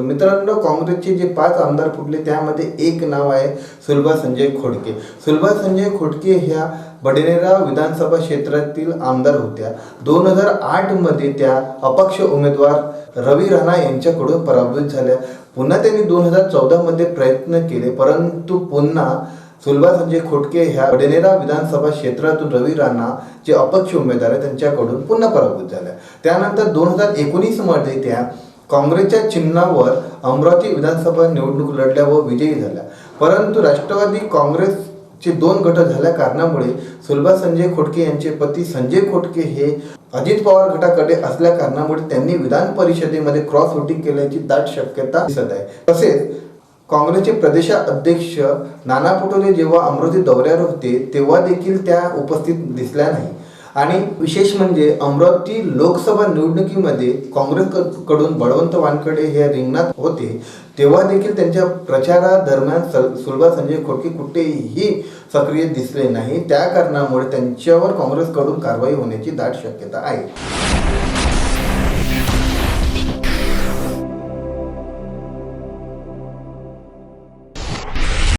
मित्रांनो काँग्रेसचे जे पाच आमदार फुटले त्यामध्ये एक नाव आहे सुलभा संजय खोडके. सुलभा संजय खोडके ह्या बडनेरा विधानसभा क्षेत्रातील आमदार होत्या. दोन हजार आठमध्ये त्या अपक्ष उमेदवार रवी राणा यांच्याकडून पराभूत झाल्या. पुन्हा त्यांनी दोन हजार चौदामध्ये प्रयत्न केले परंतु पुन्हा सुलभा संजय खोटके ह्या बडनेरा विधानसभा क्षेत्रातून रवी राणा जे अपक्ष उमेदवार आहेत त्यांच्याकडून पुन्हा पराभूत झाल्या. त्यानंतर दोन हजार एकोणीसमध्ये त्या काँग्रेसच्या चिन्हावर अमरावती विधानसभा निवडणूक लढल्या व विजयी झाल्या. परंतु राष्ट्रवादी काँग्रेसचे दोन गट झाल्या कारणामुळे सुलभा संजय खोटके यांचे पती संजय खोटके हे अजित पवार गटाकडे असल्या कारणामुळे त्यांनी विधान परिषदेमध्ये क्रॉस वोटिंग केल्याची दाट शक्यता दिसत आहे. तसेच काँग्रेसचे प्रदेशाध्यक्ष नाना पटोले जेव्हा अमरावती दौऱ्यावर होते तेव्हा देखील त्या उपस्थित दिसल्या नाही. आणि विशेष म्हणजे अमरावती लोकसभा निवडणुकीमध्ये काँग्रेस कडून बळवंत वानकडे हे रिंगणात होते तेव्हा देखील त्यांच्या प्रचारादरम्यान सल- सुलभा संजय खोडके कुठेही सक्रिय दिसले नाही. त्या कारणामुळे त्यांच्यावर काँग्रेसकडून कारवाई होण्याची दाट शक्यता आहे.